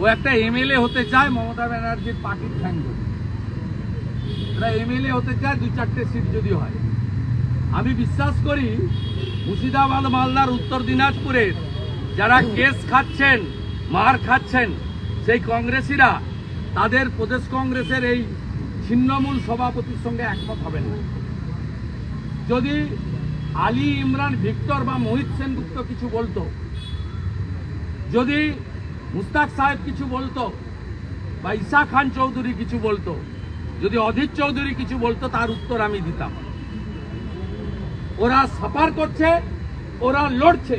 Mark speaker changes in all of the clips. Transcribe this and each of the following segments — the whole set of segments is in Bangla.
Speaker 1: ও একটা এমএলএ হতে চায় মমতা ব্যানার্জির পার্টির ঠ্যাং ধরে। এমএলএ হতে চায় দু চারটে সিট যদি হয় আমি বিশ্বাস করি মুর্শিদাবাদ, মালদার, উত্তর দিনাজপুরের যারা কেস খাচ্ছেন, মার খাচ্ছেন, সেই কংগ্রেসিরা তাদের প্রদেশ কংগ্রেসের এই ছিন্নমূল সভাপতির সঙ্গে একমত হবেন না যদি আলী ইমরান ভিক্টর বা মোহিত সেনগুপ্ত কিছু বলতো, যদি মুস্তাক সাহেব কিছু বলতো বা ঈশা খান চৌধুরী কিছু বলতো। যদি অধীর চৌধুরী কিছু বলতো, তার উত্তর আমি দিতাম। ওরা সাফার করছে, ওরা লড়ছে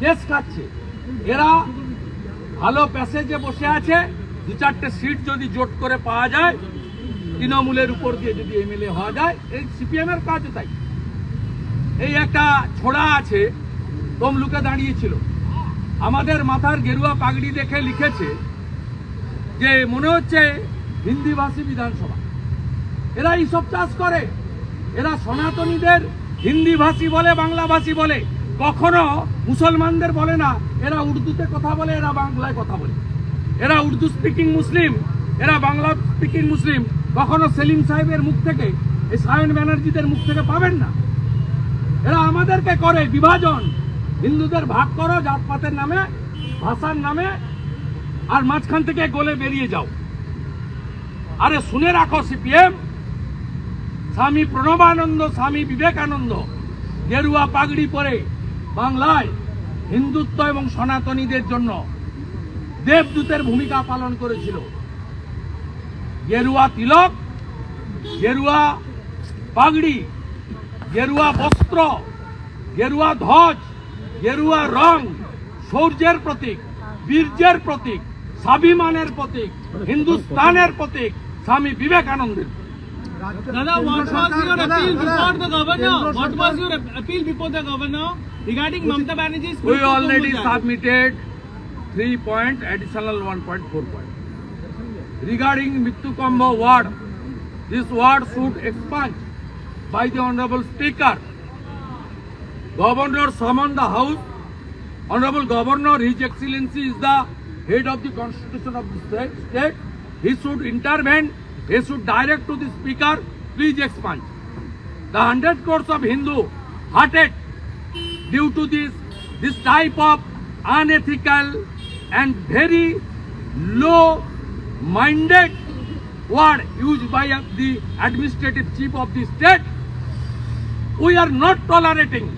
Speaker 1: কেস খাচ্ছে। এরা ভালো প্যাসেজে বসে আছে, দু চারটে সিট যদি জোট করে পাওয়া যায়, তৃণমূলের উপর দিয়ে যদি এমএলএ হওয়া যায়, এই সিপিএম এর কাজও তাই। এই একটা ছোড়া আছে, তমলুকে দাঁড়িয়েছিল। আমাদের মাথার গেরুয়া পাগড়ি দেখে লিখেছে যে মনে হচ্ছে হিন্দিভাষী বিধানসভা। এরা এইসব চাষ করে। এরা সনাতনীদের হিন্দিভাষী বলে, বাংলাভাষী বলে। কখনো মুসলমানদের বলে না। এরা উর্দুতে কথা বলে, এরা বাংলায় কথা বলে। এরা উর্দু স্পিকিং মুসলিম, এরা বাংলা স্পিকিং মুসলিম। কখনো সেলিম সাহেবের মুখ থেকে, এই সায়ন ব্যানার্জিদের মুখ থেকে পাবেন না। এরা আমাদেরকে করে, বিভাজন। হিন্দুদের ভাগ করো জাতপাতের নামে, ভাষার নামে, আর মাঝখান থেকে গলে বেরিয়ে যাও। আরে শুনে রাখো সিপিএম, স্বামী প্রণবানন্দ, স্বামী বিবেকানন্দ, গেরুয়া পাগড়ি পরে বাংলায় হিন্দুত্ব এবং সনাতনীদের জন্য দেবদূতের ভূমিকা পালন করেছিল। গেরুয়া তিলক, গেরুয়া পাগড়ি, গেরুয়া বস্ত্র, গেরুয়া ধ্বজ গেরুয়া রং শৌর্যের প্রতীক বীর্যের প্রতীক স্বাভিমানের প্রতীক হিন্দুস্তানের প্রতীক স্বামী বিবেকানন্দের
Speaker 2: Dada, what was your appeal before the governor? What was your appeal before the governor regarding Mamata Banerjee's
Speaker 1: We already submitted three point additional one point four point. Regarding Mittukambo ward, this ward should expand by the honorable speaker. Governor summon the house. Honorable governor, his excellency is the head of the constitution of the state. He should intervene. He should direct to the speaker, please expand. The hundred crores of Hindu hearted due to this this type of unethical and very low minded word used by uh, the administrative chief of the state we are not tolerating